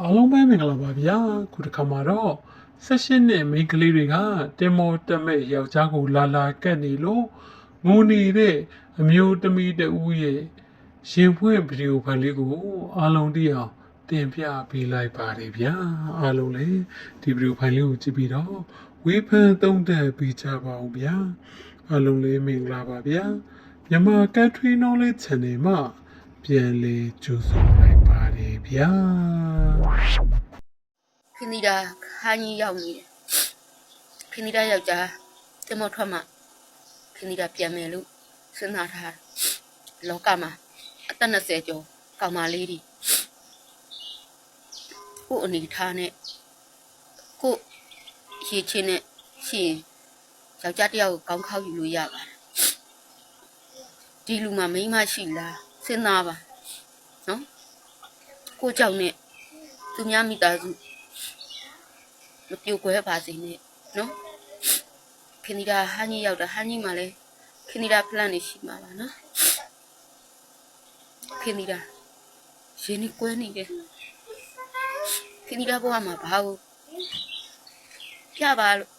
အားလုံးပဲမင်္ဂလာပါဗျာခုတစ်ခါမှာတော့16နှစ်မိန်းကလေးတွေကတင်မောတက်မဲ့ယောက်ျားကိုလာလာကတ်နေလို့ငိုနေတဲ့အမျိုးသမီးတဦးရဲ့ရင်ဖွင့်ဗီဒီယိုဖိုင်လေးကိုအားလုံးသိအောင်တင်ပြပေးလိုက်ပါတယ်ဗျာအားလုံးလည်းဒီဗီဒီယိုဖိုင်လေးကိုကြည့်ပြီးတော့ဝေဖန်သုံးသပ်ပေးကြပါဦးဗျာအားလုံးလည်းမင်္ဂလာပါဗျာမြန်မာ Country Knowledge Channel မှာပြန်လည်ကြိုဆိုလိုက်ပါတယ်ဗျာ ခင်းဒီတာခါကြီးရောက်နေတယ်ခင်းဒီတာယောက်ျားတင်မထွက်မှခင်းဒီတာပြန်မယ်လို့စဉ်းစားထားတယ်လောကမှာအသက်20ကျော်ကောင်မလေးတွေကို့အနေထားနဲ့ကို့ရေချင်းနဲ့ရှင်ယောက်ျားတစ်ယောက်ကိုကောင်းခောက်ယူလို့ရပါတယ်ဒီလူမှာမိန်းမရှိလားစဉ်းစားပါနော်ကို့ကြောင့်နဲ့သူများမိသားစု မပြိုကွဲပါစေနဲ့နော်ခင်ဒီတာဟန်ကြီးရောက်တာဟန်ကြီးမှလည်းခင်ဒီတာ plan နေရှိမှာပါနော်ခင်ဒီတာရင်းနေကွဲနေတယ်ခင်ဒီတာဘဝမှာဘာလို့ပြပါလို့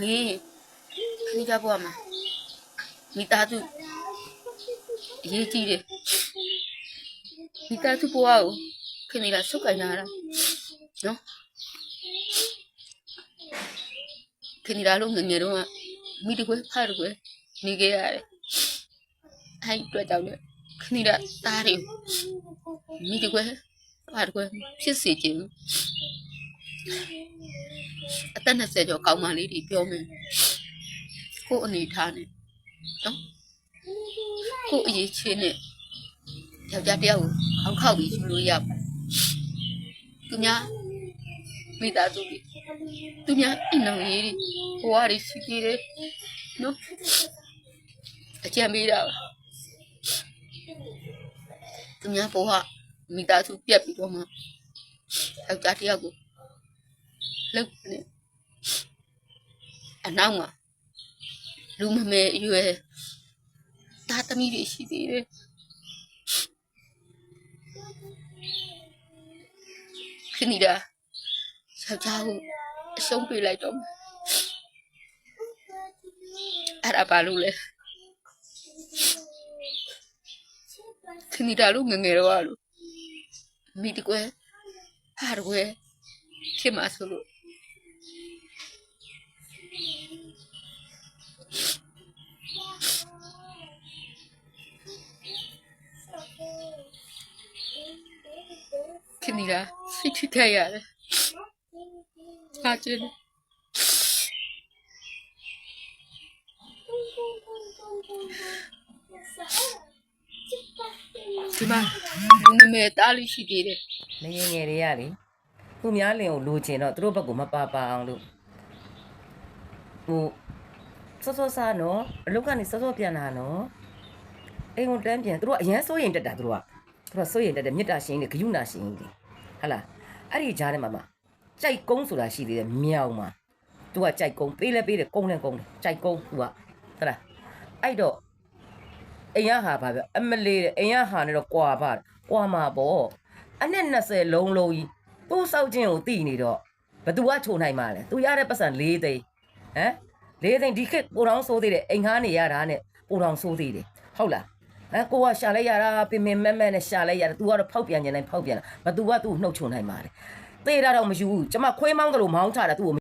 မင်းခင်ဒီတာဘဝမှာမိသားစုအရေးကြီးတယ်မိသားစုဘဝကိုခင်ဒီတာဆုတ်ကြရတာနော် ခင်ဗျားတို့ငယ်ငယ်တော့ကမိတကွယ်ဖားတကွယ်နေခဲ့ရတယ်။အဲ့ဒီအတွက်ကြောင့်လေခင်ဗျားသားတွေမိတကွယ်ဖားတကွယ်ဖြစ်စေခြင်းအသက်20ကျော်ကောင်းမလေးတွေပြောမယ်။ကို့အနေထားနဲ့နော်ကို့အရေးချင်းနဲ့ယောက်ျားတစ်ယောက်ကိုအောက်ခောက်ပြီးယူလို့ရပါတယ်။သူများ မိသားစုတွေသူများအိမ်တော်ကြီးဘဝတွေစီပြေးတယ်နော်အကြံပေးတာပါသူများဘဝမိသားစုပြက်ပြီးတော့မှယောက်ျားတစ်ယောက်ကိုလှုပ်နေအနောက်မှာလူမမဲအရွယ်သားသမီးတွေရှိသေးတယ်ခဏီတာ ယောက်ျားကိုအရှုံးပေးလိုက်တော့မယ်အဲ့ဒါဘာလို့လဲခဏီတာလို့ငယ်ငယ်တော့ကလို့မိတကွယ်ဟာတကွယ်ဖြစ်မှာဆိုလို့ခဏီတာစိတ်ထိခိုက်ရတယ် ဟာကျင်းဒီမှာလူငယ်ငယ်တားလေးရှိသေးတယ်နေငယ်ငယ်တွေကလေသူများလင်ကိုလိုချင်တော့သူတို့ဘက်ကမပါပါအောင်လို့ဟိုစောစောစားနော်အလုတ်ကနေစောစောပြန်လာနော်အိမ်ကိုတန်းပြန်သူတို့ကအရန်စိုးရင်တက်တာသူတို့ကသူတို့ကစိုးရင်တက်တယ်မေတ္တာရှင်တွေဂယုဏရှင်တွေဟဟလားအဲ့ဒီကြားထဲမှာမှ ကြိုက်ကုန်းဆိုတာရှိသေးတယ်မြောက်မှာသူကကြိုက်ကုန်းပေးလဲပေးတယ်ကုန်းလဲကုန်းတယ်ကြိုက်ကုန်းသူကဟလားအဲ့တော့အိမ်ရဟာပါဗျအမလေးတဲ့အိမ်ရဟာနဲ့တော့ကွာပါကွာမှာပေါ့အနှစ်20လုံးလုံးကြီးသူ့စောက်ချင်းကိုတီးနေတော့ဘသူကချိုနိုင်မှာလဲသူရတဲ့ပတ်စံ၄သိန်းဟမ်၄သိန်းဒီခေတ်ပိုတော်ဆိုးသေးတယ်အိမ်ကားနေရတာနဲ့ပိုတော်ဆိုးသေးတယ်ဟုတ်လားဟမ်ကိုကရှာလိုက်ရတာပင်ပင်မက်မက်နဲ့ရှာလိုက်ရတာ तू ကတော့ဖောက်ပြန်နေတိုင်းဖောက်ပြန်တာဘသူကသူ့နှုတ်ချုံနိုင်မှာလေ သေတာတော့မယူဘူးကျမခွေးမောင်းတယ်လို့မောင်းချတာသူ့ကို